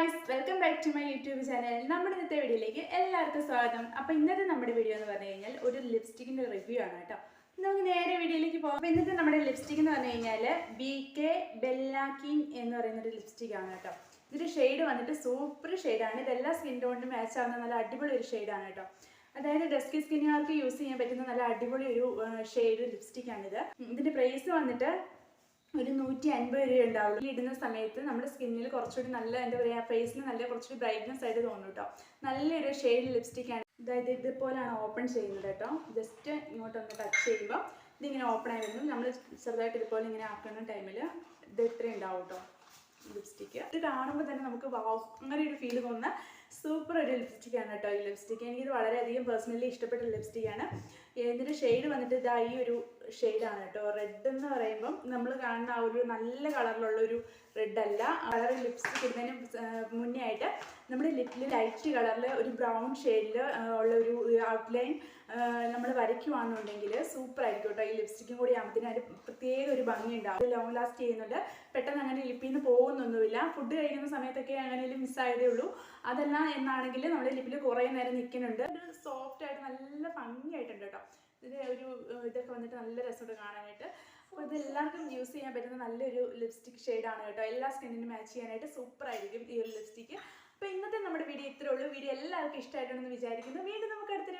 Guys welcome back to my YouTube channel നമ്മുടെ ഇന്നത്തെ വീഡിയോയിലേക്ക് എല്ലാവർക്കും സ്വാഗതം. അപ്പോൾ ഇന്നത്തെ നമ്മുടെ വീഡിയോ എന്ന് പറഞ്ഞു കഴിഞ്ഞാൽ ഒരു ലിപ്സ്റ്റിക്കിന്റെ റിവ്യൂ ആണ് കേട്ടോ. നമുക്ക് നേരെ വീഡിയോയിലേക്ക് പോകാം. അപ്പോൾ ഇന്നത്തെ നമ്മുടെ ലിപ്സ്റ്റിക് എന്ന് പറഞ്ഞു കഴിഞ്ഞാൽ ബി കെ ബെല്ലാക്കിൻ എന്ന് പറയുന്ന ഒരു ലിപ്സ്റ്റിക് ആണ് കേട്ടോ. ഇതിന്റെ ഷെയ്ഡ് വന്നിട്ട് സൂപ്പർ ഷെയ്ഡാണ് ഇതെല്ലാ സ്കിൻ ടോണിനും മാച്ച് ആവുന്ന നല്ല അടിപൊളി ഒരു ഷെയ്ഡാണ് കേട്ടോ. അതായത് ഡെസ്കി സ്കിന്നുകാർക്ക് യൂസ് ചെയ്യാൻ പറ്റുന്ന നല്ല അടിപൊളി ഒരു ഷെയ്ഡ് ലിപ്സ്റ്റിക് ആണിത്. ഇതിന്റെ പ്രൈസ് വന്നിട്ട് ഒരു നൂറ്റി അൻപത് രൂപ ഉണ്ടാവുള്ളൂ ഇടുന്ന സമയത്ത് നമ്മുടെ സ്കിന്നിൽ കുറച്ചുകൂടി നല്ല എന്താ പറയുക ഫേസിന് നല്ല കുറച്ചുകൂടി ബ്രൈറ്റ്നസ് ആയിട്ട് തോന്നും കേട്ടോ. നല്ലൊരു ഷെയ്ഡ് ലിപ്സ്റ്റിക് ആണ്. അതായത് ഇതുപോലെയാണ് ഓപ്പൺ ചെയ്യുന്നത് കേട്ടോ. ജസ്റ്റ് ഇങ്ങോട്ടൊന്ന് ടച്ച് ചെയ്യുമ്പോൾ ഇതിങ്ങനെ ഓപ്പൺ ആയി വരുന്നു നമ്മൾ ചെറുതായിട്ട് ഇതുപോലെ ഇങ്ങനെ ആക്കുന്ന ടൈമിൽ ഇത് ഇത്രയും ഉണ്ടാവും കേട്ടോ ലിപ്സ്റ്റിക്ക് ഇത് കാണുമ്പോൾ തന്നെ നമുക്ക് വാവ് അങ്ങനെ ഒരു ഫീൽ തോന്നുന്ന സൂപ്പർ ഒരു ലിപ്സ്റ്റിക് ആണ് കേട്ടോ ഈ ലിപ്സ്റ്റിക്ക് എനിക്കിത് വളരെയധികം പേഴ്സണലി ഇഷ്ടപ്പെട്ട ലിപ്സ്റ്റിക്കാണ് ഇതിന്റെ ഷെയ്ഡ് വന്നിട്ട് ഇതാ ഈ ഒരു ഷെയ്ഡാണ് കേട്ടോ. റെഡ് എന്ന് പറയുമ്പം നമ്മൾ കാണുന്ന ആ ഒരു നല്ല കളറിലുള്ള ഒരു റെഡ് അല്ല. കളർ ലിപ്സ്റ്റിക് ഇടുന്നതിന് മുന്നേ ആയിട്ട് നമ്മുടെ ലിറ്റിൽ ലൈറ്റ് കളറിൽ ഒരു ബ്രൗൺ ഷെയ്ഡിൽ ഉള്ള ഒരു ഔട്ട്ലൈൻ നമ്മൾ വരയ്ക്കുവാണെന്നുണ്ടെങ്കിൽ സൂപ്പർ ആയിരിക്കും കേട്ടോ ഈ ലിപ്സ്റ്റിക്കും കൂടി ആകുമ്പോഴത്തേനും അതിന് പ്രത്യേക ഒരു ഭംഗി ഉണ്ടാവും ലോങ് ലാസ്റ്റ് ചെയ്യുന്നുണ്ട്. പെട്ടെന്ന് അങ്ങനെ ലിപ്പിൽ നിന്ന് പോകുന്നൊന്നുമില്ല. ഫുഡ് കഴിക്കുന്ന സമയത്തൊക്കെ അങ്ങനെ മിസ്സായതേ ഉള്ളൂ. അതല്ല എന്നാണെങ്കിൽ നമ്മുടെ ലിപ്പിൽ കുറേ നേരം നിൽക്കുന്നുണ്ട്. ഒരു സോഫ്റ്റ് ആയിട്ട് നല്ല ഭംഗിയായിട്ടുണ്ട് കേട്ടോ. ഇത് ഒരു ഇതൊക്കെ വന്നിട്ട് നല്ല രസമുണ്ട് കാണാനായിട്ട്. അപ്പോൾ ഇത് എല്ലാവർക്കും യൂസ് ചെയ്യാൻ പറ്റുന്ന നല്ലൊരു ലിപ്സ്റ്റിക് ഷെയ്ഡാണ് കേട്ടോ. എല്ലാ സ്കിന്നിനും മാച്ച് ചെയ്യാനായിട്ട് സൂപ്പർ ആയിരിക്കും ഈ ഒരു ലിപ്സ്റ്റിക്ക് അപ്പോൾ ഇന്നത്തെ നമ്മുടെ വീഡിയോ ഇത്രേ ഉള്ളൂ. വീഡിയോ എല്ലാവർക്കും ഇഷ്ടമായിട്ടുണ്ടെന്ന് വിചാരിക്കുന്നു. വീണ്ടും നമുക്ക് അടുത്തൊരു